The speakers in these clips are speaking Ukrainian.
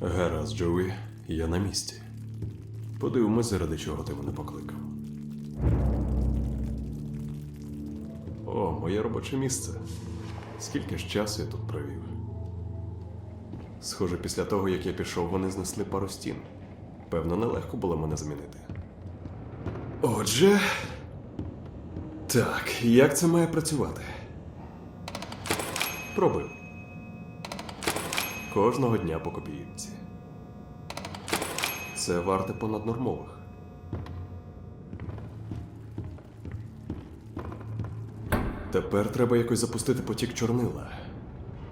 Гаразд, Джоуі, я на місці. Подивимось, заради чого ти мене покликав. О, моє робоче місце. Скільки ж часу я тут провів. Схоже, після того, як я пішов, вони знесли пару стін. Певно, нелегко було мене змінити. Отже. Так, як це має працювати? Пробив. Кожного дня по копійці. Це варте понаднормових. Тепер треба якось запустити потік чорнила.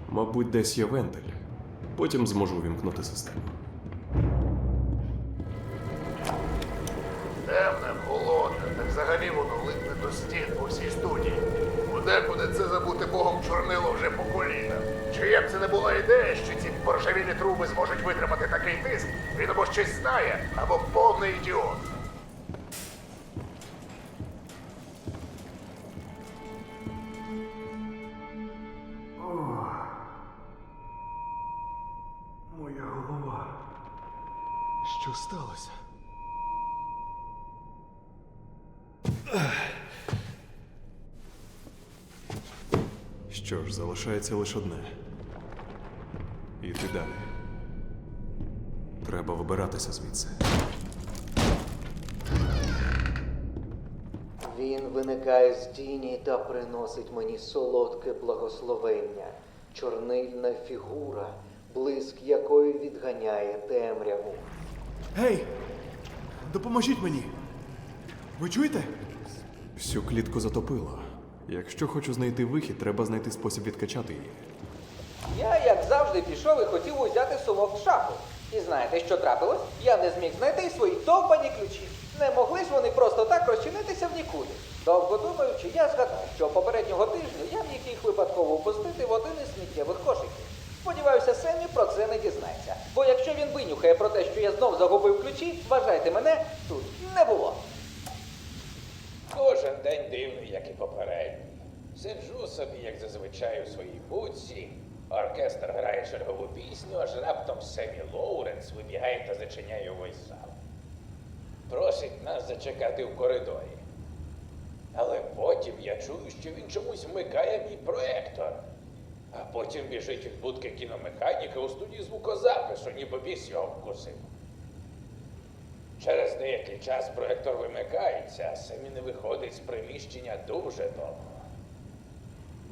Мабуть, десь є вентиль. Потім зможу увімкнути систему. Темне, холодне, та взагалі воно липне до стін по всій студії. Подекуди це забути богом чорнило вже по коліна. Чия б це не була ідея, що ці поршавілі труби зможуть витримати такий тиск, він або щось знає, або повний ідіот. Моя голова. Що сталося? Що ж, залишається лише одне. Іти далі. Треба вибиратися звідси. Він виникає з тіні та приносить мені солодке благословення, чорнильна фігура, блиск якої відганяє темряву. Гей! Допоможіть мені! Ви чуєте? Всю клітку затопило. Якщо хочу знайти вихід, треба знайти спосіб відкачати її. Я, як завжди, пішов і хотів узяти сумок в шафу. І знаєте, що трапилось? Я не зміг знайти свої довбані ключі. Не могли ж вони просто так розчинитися в нікуди. Довго думаючи, я згадав, що попереднього тижня я міг їх випадково впустити в один із сміттєвих кошиків. Сподіваюся, Семі про це не дізнається. Бо якщо він винюхає про те, що я знов загубив ключі, вважайте мене, тут не було. Кожен день дивний, як і попередній. Сиджу собі, як зазвичай, у своїй будці. Оркестр грає чергову пісню, аж раптом Семі Лоуренс вибігає та зачиняє увесь зал. Просить нас зачекати в коридорі. Але потім я чую, що він чомусь вмикає мій проектор. А потім біжить від будки кіномеханіка у студії звукозапису, ніби біс його вкусив. Через деякий час проектор вимикається, а самі не виходить з приміщення дуже довго.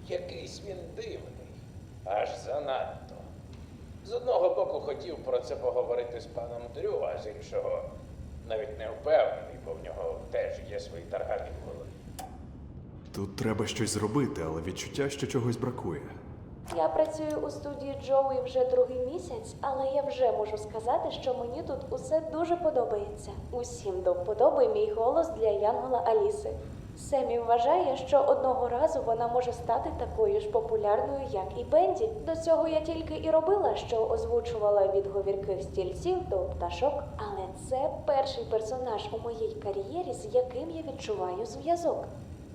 Якийсь він дивний, аж занадто. З одного боку хотів про це поговорити з паном Дрю, а з іншого навіть не впевнений, бо в нього теж є свої таргани в голові. Тут треба щось зробити, але відчуття, що чогось бракує. Я працюю у студії Джоуі вже другий місяць, але я вже можу сказати, що мені тут усе дуже подобається. Усім до вподоби мій голос для Янгола Аліси. Семі вважає, що одного разу вона може стати такою ж популярною, як і Бенді. До цього я тільки і робила, що озвучувала від говірких стільців до пташок. Але це перший персонаж у моїй кар'єрі, з яким я відчуваю зв'язок.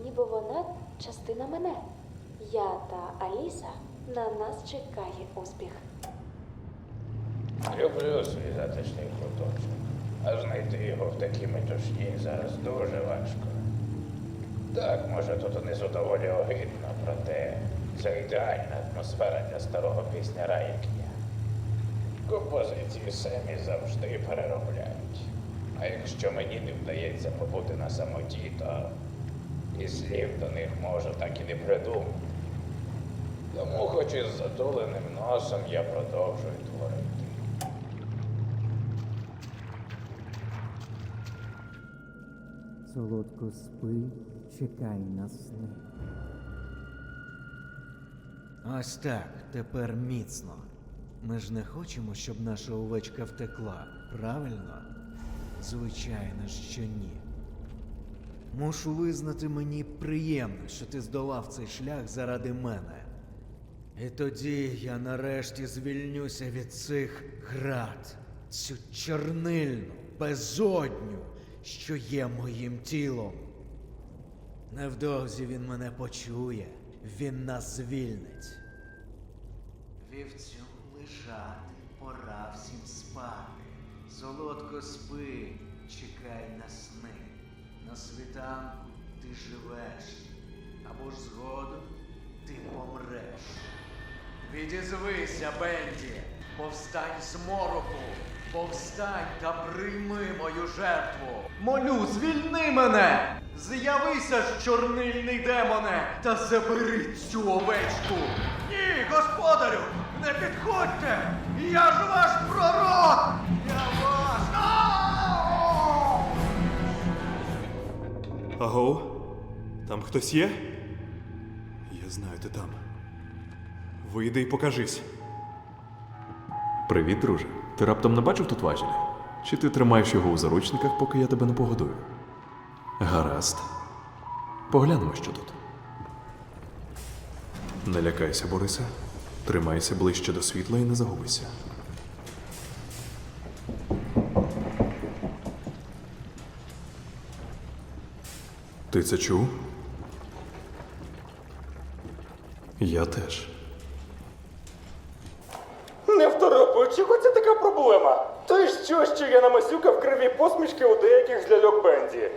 Ніби вона частина мене. Я та Аліса на нас чекає успіх. Люблю свій затишний куточок, а знайти його в такій метушні зараз дуже важко. Так, може, тут унизу доволі огидно, проте це ідеальна атмосфера для старого пісняра, як я. Композиції самі завжди переробляють. А якщо мені не вдається побути на самоті, то і слів до них можу так і не придумати. Тому, хоч із затуленим носом, я продовжую творити. Солодко спи, чекай на сни. Ось так, тепер міцно. Ми ж не хочемо, щоб наша овечка втекла, правильно? Звичайно, що ні. Мушу визнати мені приємно, що ти здолав цей шлях заради мене. І тоді я нарешті звільнюся від цих град, цю чорнильну, безодню, що є моїм тілом. Невдовзі він мене почує, він нас звільнить. Вівцю лежати, Пора всім спати. Солодко спи, чекай на сни. На світанку ти живеш, або ж згодом ти помреш. Відізвися, Бенді, повстань з мороку, повстань та прийми мою жертву. Молю, звільни мене! З'явися ж, чорнильний демоне, та забери цю овечку. Ні, господарю, не підходьте! Я ж ваш пророк! Я ваш! Аго? Там хтось є? Я знаю, ти там. Вийди і покажись. Привіт, друже. Ти раптом не бачив тут важеля? Чи ти тримаєш його у заручниках, поки я тебе не погодую? Гаразд. Поглянемо, що тут. Не лякайся, Борисе. Тримайся ближче до світла і не загубися. Ти це чув? Я теж. Не второпуй, чого це така проблема? То й що, що я намасюкав криві посмішки у деяких з ляльок Бенді?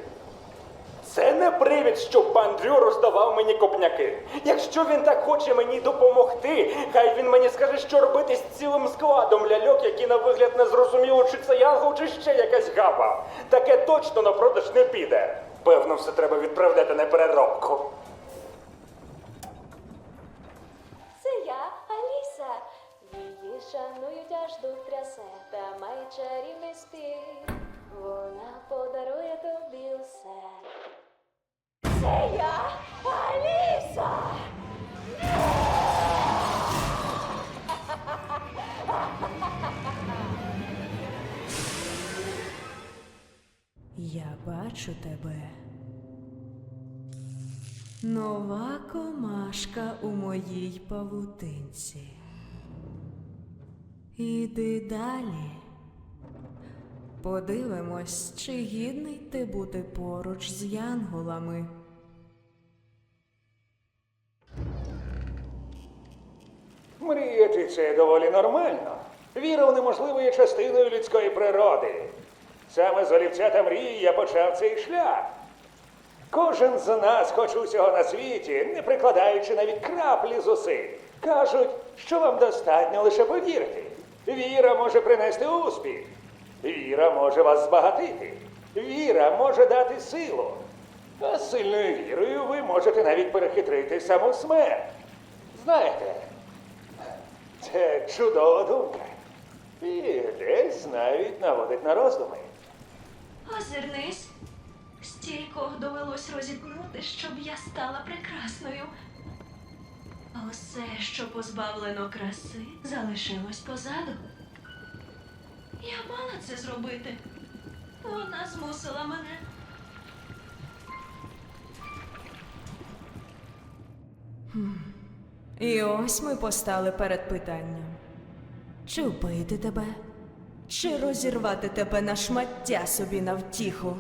Це не привід, щоб пан Дрю роздавав мені копняки. Якщо він так хоче мені допомогти, хай він мені скаже, що робити з цілим складом ляльок, які на вигляд не зрозуміло, чи це янгол, чи ще якась гапа. Таке точно на продаж не піде. Певно, все треба відправляти на переробку. Це я, Аліса. Її шанують аж дух трясе, та має чарівний спів. Вона подарує тобі усе. Це я, Аліса! Я бачу тебе. Нова комашка у моїй павутинці. Іди далі. Подивимось, чи гідний ти бути поруч з янголами. Мріяти це доволі нормально. Віра в неможливе є частиною людської природи. Саме з олівця та мрії я почав цей шлях. Кожен з нас хоче усього на світі, не прикладаючи навіть краплі зусиль. Кажуть, що вам достатньо лише повірити. Віра може принести успіх. Віра може вас збагатити. Віра може дати силу. А сильною вірою ви можете навіть перехитрити саму смерть. Знаєте, це чудова думка. І десь навіть наводить на роздуми. Озирнись. Стількох довелось розіпнути, щоб я стала прекрасною. Усе, що позбавлено краси, залишилось позаду. Я мала це зробити. Вона змусила мене. І ось ми постали перед питанням: чи вбити тебе, чи розірвати тебе на шмаття собі на втіху?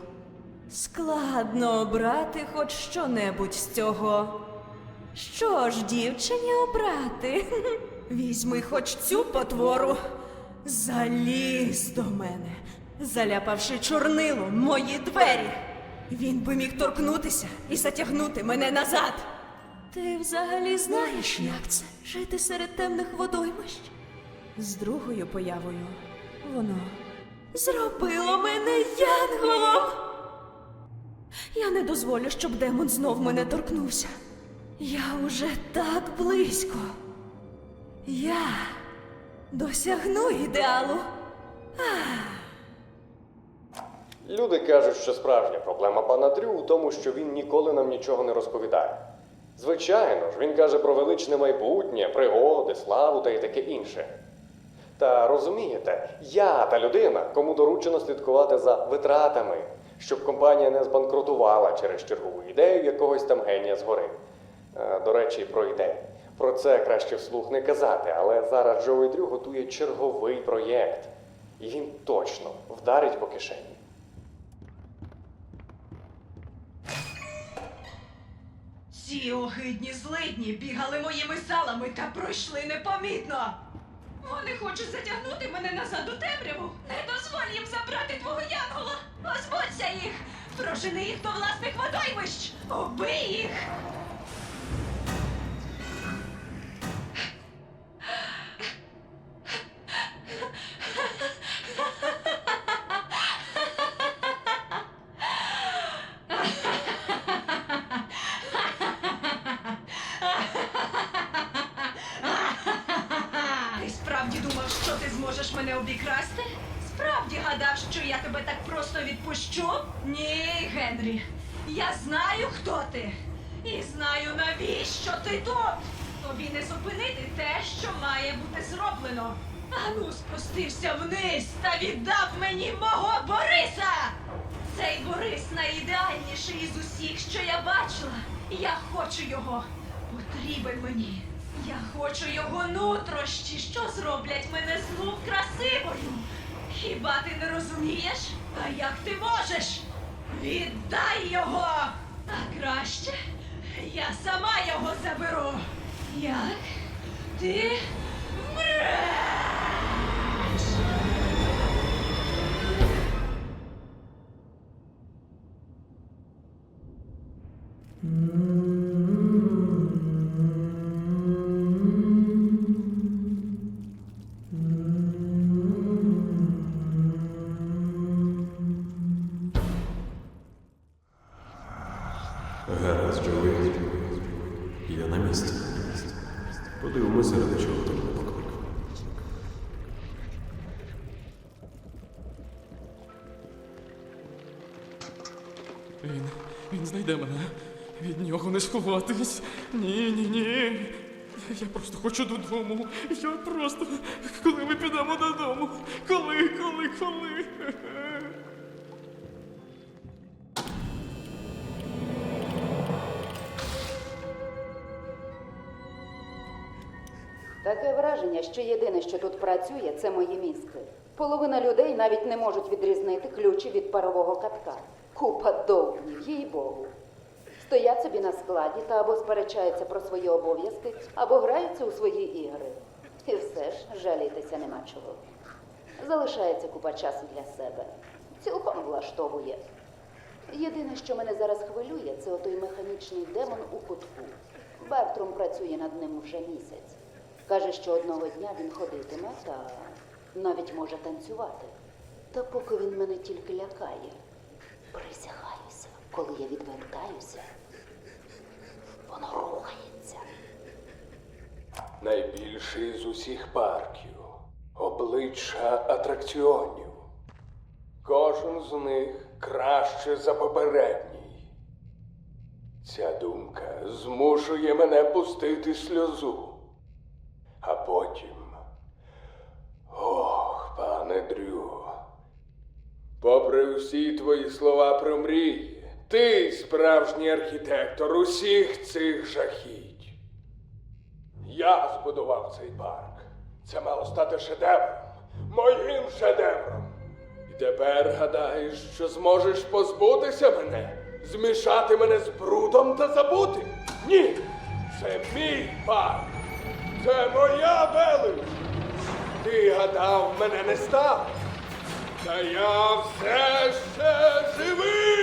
Складно обрати хоч що-небудь з цього. Що ж, дівчині обрати? Візьми хоч цю потвору. Заліз до мене, заляпавши чорнилом мої двері. Він би міг торкнутися і затягнути мене назад. Ти взагалі знаєш, як це жити серед темних водоймищ? З другою появою воно зробило мене янголом. Я не дозволю, щоб демон знов мене торкнувся. Я уже так близько. Я досягну ідеалу. Люди кажуть, що справжня проблема пана Дрю у тому, що він ніколи нам нічого не розповідає. Звичайно ж, він каже про величне майбутнє, пригоди, славу та й таке інше. Та розумієте, я та людина, кому доручено слідкувати за витратами, щоб компанія не збанкрутувала через чергову ідею якогось там генія згори. Е, До речі, про ідею. Про це краще вслух не казати, але зараз Джоуі Дрю готує черговий проєкт. І він точно вдарить по кишені. Ці огидні злидні бігали моїми залами та пройшли непомітно. Вони хочуть затягнути мене назад у темряву. Не дозволь їм забрати твого янгола. Позбудься їх. Прожени їх до власних водоймищ. Убий їх. Мого Бориса. Цей Борис найідеальніший із усіх, що я бачила. Я хочу його. Потрібен мені. Я хочу його нутрощі, що зроблять мене знов красивою. Хіба ти не розумієш? А як ти можеш? Віддай його! А краще я сама його заберу. Як ти вмреш? Гаразд, Джоуі. Я на місці. Подивимося, ради чого ти мене покликав. Він. він знайде мене. Від нього не сховатись. Ні, ні, ні. Я просто хочу додому. Я просто. Коли ми підемо додому? Коли, коли, коли? Таке враження, що єдине, що тут працює, це мої мізки. Половина людей навіть не можуть відрізнити ключі від парового катка. Купа довбнів, їй Богу. Стоять собі на складі та або сперечаються про свої обов'язки, або граються у свої ігри. І все ж жалітися нема чого. Залишається купа часу для себе. Цілком влаштовує. Єдине, що мене зараз хвилює, це отой механічний демон у кутку. Бертром працює над ним вже місяць. Каже, що одного дня він ходитиме та навіть може танцювати. Та поки він мене тільки лякає. Присягаюся, коли я відвертаюся, воно рухається. Найбільший з усіх парків, обличчя атракціонів. Кожен з них краще за попередній. Ця думка змушує мене пустити сльозу. А потім. Ох, пане Дрю. Попри всі твої слова про мрії, ти справжній архітектор усіх цих жахіть. Я збудував цей парк. Це мало стати шедевром, моїм шедевром. І тепер гадаєш, що зможеш позбутися мене, змішати мене з брудом та забути? Ні! Це мій парк! Це моя велич! Ти гадав, мене не стало? Та я все ще живий!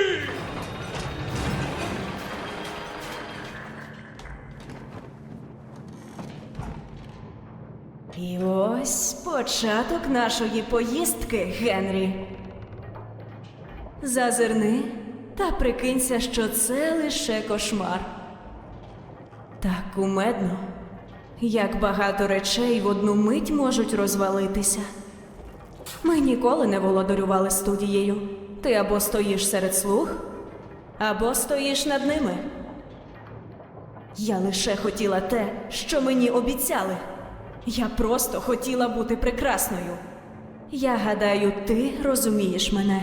І ось початок нашої поїздки, Генрі. Зазирни та прикинься, що це лише кошмар. Так кумедно, як багато речей в одну мить можуть розвалитися. Ми ніколи не володарювали студією. Ти або стоїш серед слуг, або стоїш над ними. Я лише хотіла те, що мені обіцяли. Я просто хотіла бути прекрасною. Я гадаю, ти розумієш мене.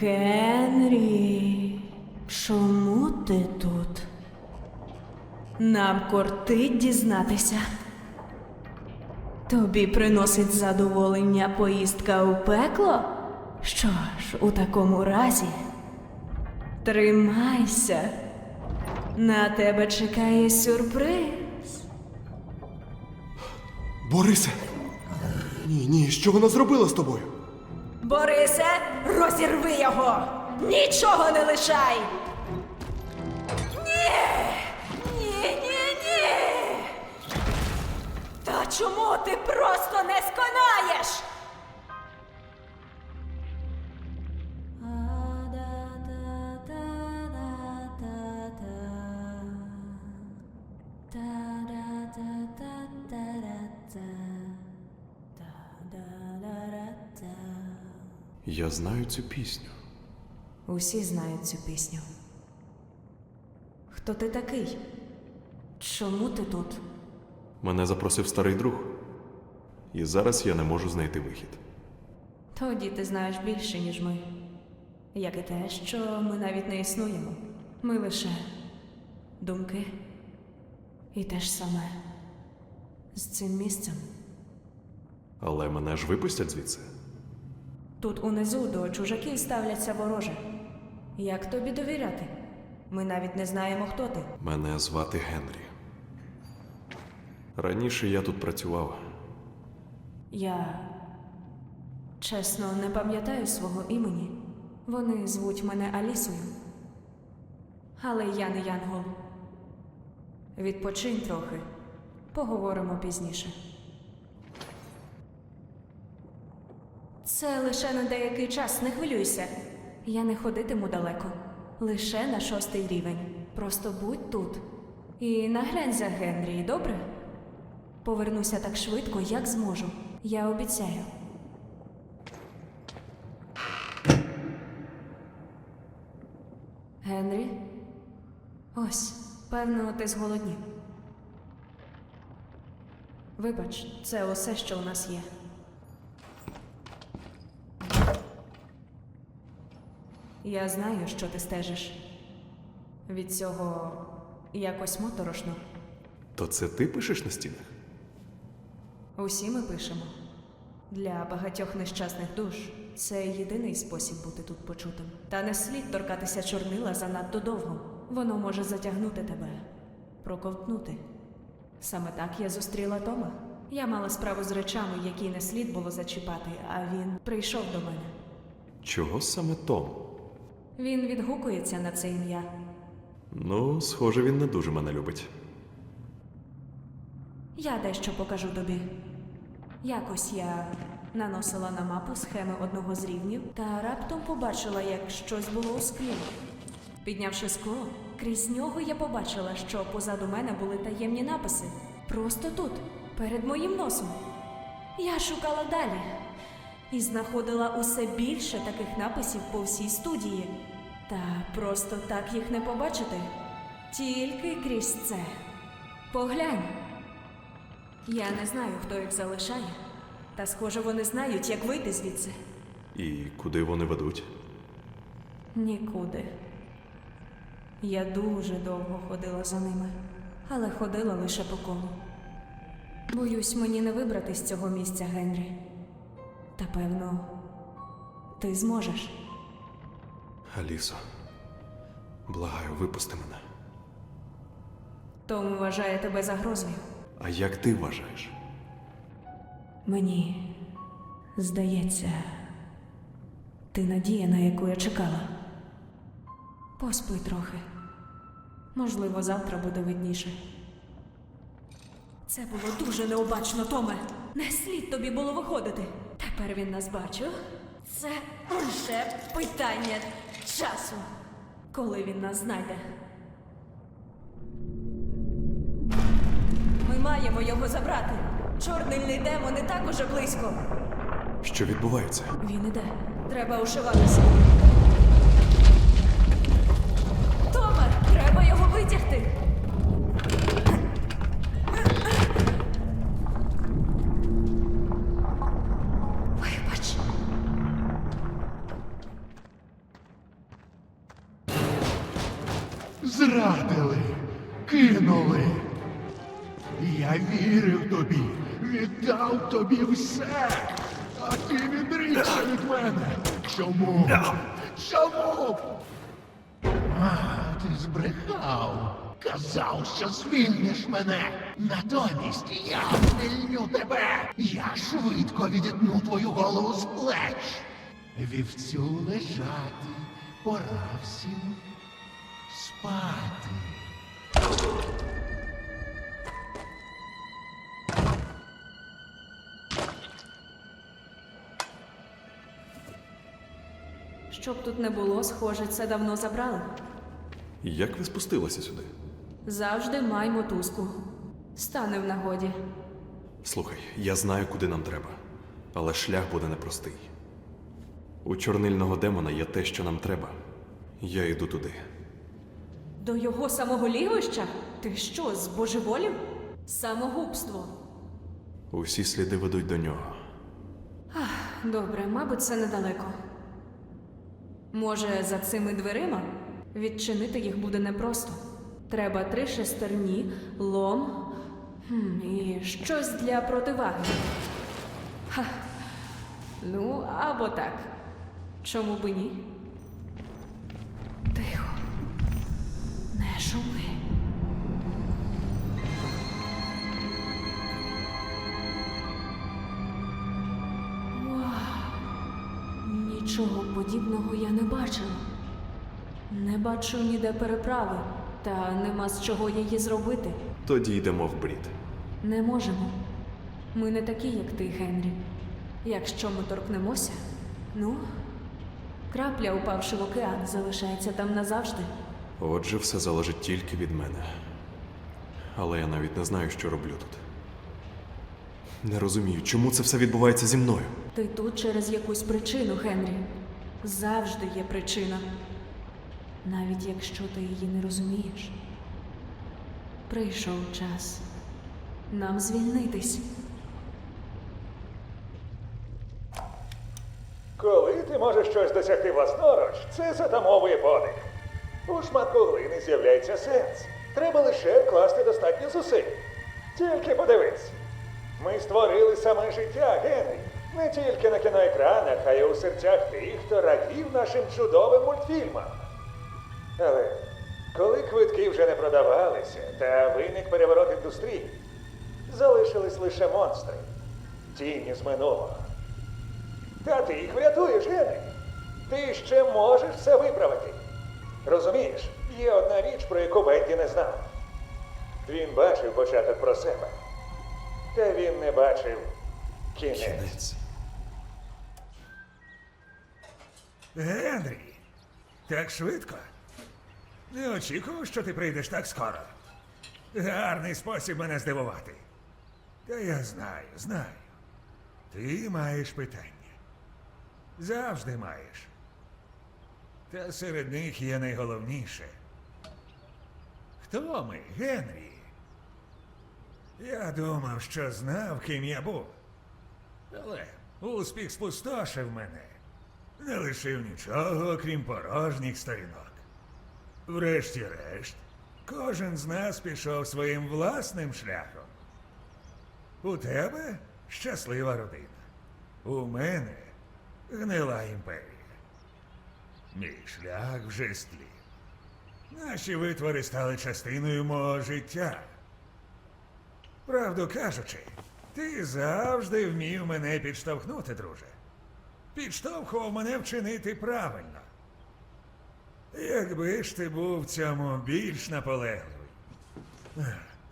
Генрі, чому ти тут? Нам кортить дізнатися. Тобі приносить задоволення поїздка у пекло? Що ж, у такому разі, тримайся. На тебе чекає сюрприз. Борисе! Ні, ні, що вона зробила з тобою? Борисе, розірви його! Нічого не лишай! Ні! Ні, ні, ні! Та чому ти просто не сконаєш? Я знаю цю пісню. Усі знають цю пісню. Хто ти такий? Чому ти тут? Мене запросив старий друг. І зараз я не можу знайти вихід. Тоді ти знаєш більше, ніж ми. Як і те, що ми навіть не існуємо. Ми лише думки. І те ж саме з цим місцем. Але мене ж випустять звідси. Тут унизу до чужаків ставляться вороже. Як тобі довіряти? Ми навіть не знаємо, хто ти. Мене звати Генрі. Раніше я тут працював. Я чесно не пам'ятаю свого імені. Вони звуть мене Алісою. Але я не Янгол. Відпочинь трохи. Поговоримо пізніше. Це лише на деякий час, не хвилюйся. Я не ходитиму далеко. Лише на шостий рівень. Просто будь тут. І наглянь за Генрі, добре? Повернуся так швидко, як зможу. Я обіцяю. Генрі? Ось, певно, ти зголоднів. Вибач, це усе, що у нас є. Я знаю, що ти стежиш. Від цього якось моторошно. То це ти пишеш на стінах? Усі ми пишемо. Для багатьох нещасних душ це єдиний спосіб бути тут почутим. Та не слід торкатися чорнила занадто довго. Воно може затягнути тебе, проковтнути. Саме так я зустріла Тома. Я мала справу з речами, які не слід було зачіпати, а він прийшов до мене. Чого саме Том? Він відгукується на це ім'я. Ну, схоже, він не дуже мене любить. Я дещо покажу тобі. Якось я наносила на мапу схеми одного з рівнів та раптом побачила, як щось було у склі. Піднявши скло, крізь нього я побачила, що позаду мене були таємні написи. Просто тут, перед моїм носом. Я шукала далі і знаходила усе більше таких написів по всій студії. Та просто так їх не побачити. Тільки крізь це. Поглянь. Я не знаю, хто їх залишає. Та схоже, вони знають, як вийти звідси. І куди вони ведуть? Нікуди. Я дуже довго ходила за ними, але ходила лише по колу. Боюсь, мені не вибрати з цього місця, Генрі. Та певно, ти зможеш. Алісо, благаю, випусти мене. Том вважає тебе загрозою. А як ти вважаєш? Мені здається, ти надія, на яку я чекала. Поспи трохи. Можливо, завтра буде видніше. Це було дуже необачно, Томе. Не слід тобі було виходити. Тепер він нас бачив. Це лише питання часу, коли він нас знайде. Ми маємо його забрати. Чорний демон і так уже близько. Що відбувається? Він іде. Треба ушиватися. Витягти. Вибач. Зрадили, кинули. Я вірив тобі, віддав тобі все, а ти відрікся від мене. Чому? Чому? Збрехав. Казав, що звільниш мене. Натомість я звільню тебе. Я швидко відітну твою голову з плеч. Вівцю лежати, пора всім спати. Щоб тут не було, схоже, це давно забрали. Як ви спустилися сюди? Завжди май мотузку. Стане в нагоді. Слухай, я знаю, куди нам треба, але шлях буде непростий. У чорнильного демона є те, що нам треба. Я йду туди. До його самого лігвища? Ти що, збожеволів? Самогубство. Усі сліди ведуть до нього. Добре, мабуть, це недалеко. Може, за цими дверима відчинити їх буде непросто. Треба три шестерні, лом і щось для противаги. Ха. Ну, або так. Чому би ні? Тихо. Не шуми. Вау. Нічого подібного я не бачила. Не бачу ніде переправи, та нема з чого її зробити. Тоді йдемо в брід. Не можемо. Ми не такі, як ти, Генрі. Якщо ми торкнемося, ну, крапля, упавши в океан, залишається там назавжди. Отже, все залежить тільки від мене. Але я навіть не знаю, що роблю тут. Не розумію, чому це все відбувається зі мною. Ти тут через якусь причину, Генрі. Завжди є причина. Навіть якщо ти її не розумієш. Прийшов час нам звільнитись. Коли ти можеш щось досягти власноруч, це затамовує подих. У шматку глини з'являється сенс. Треба лише вкласти достатньо зусиль. Тільки подивись. Ми створили саме життя, Генрі. Не тільки на кіноекранах, а й у серцях тих, хто радів нашим чудовим мультфільмам. Але коли квитки вже не продавалися та виник переворот індустрії, залишились лише монстри, тіні з минулого. Та ти їх врятуєш, Генрі. Ти ще можеш все виправити. Розумієш, є одна річ, про яку Бенді не знав. Він бачив початок про себе. Та він не бачив кінець. Кінець. Генрі, так швидко. Не очікував, що ти прийдеш так скоро. Гарний спосіб мене здивувати. Та я знаю, знаю. Ти маєш питання. Завжди маєш. Та серед них є найголовніше. Хто ми, Генрі? Я думав, що знав, ким я був. Але успіх спустошив мене. Не лишив нічого, окрім порожніх сторінок. Врешті-решт, кожен з нас пішов своїм власним шляхом. У тебе щаслива родина. У мене гнила імперія. Мій шлях вже стлів. Наші витвори стали частиною мого життя. Правду кажучи, ти завжди вмів мене підштовхнути, друже. Підштовхував мене вчинити правильно. Якби ж ти був в цьому більш наполегливий.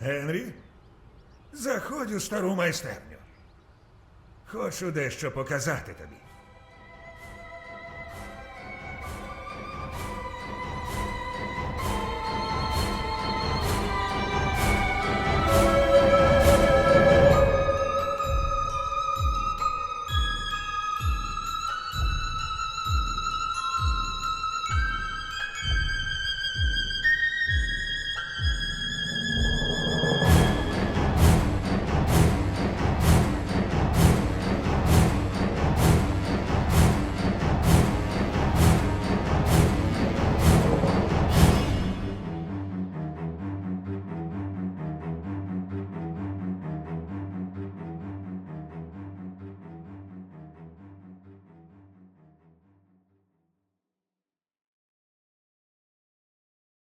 Генрі, заходь у стару майстерню. Хочу дещо показати тобі.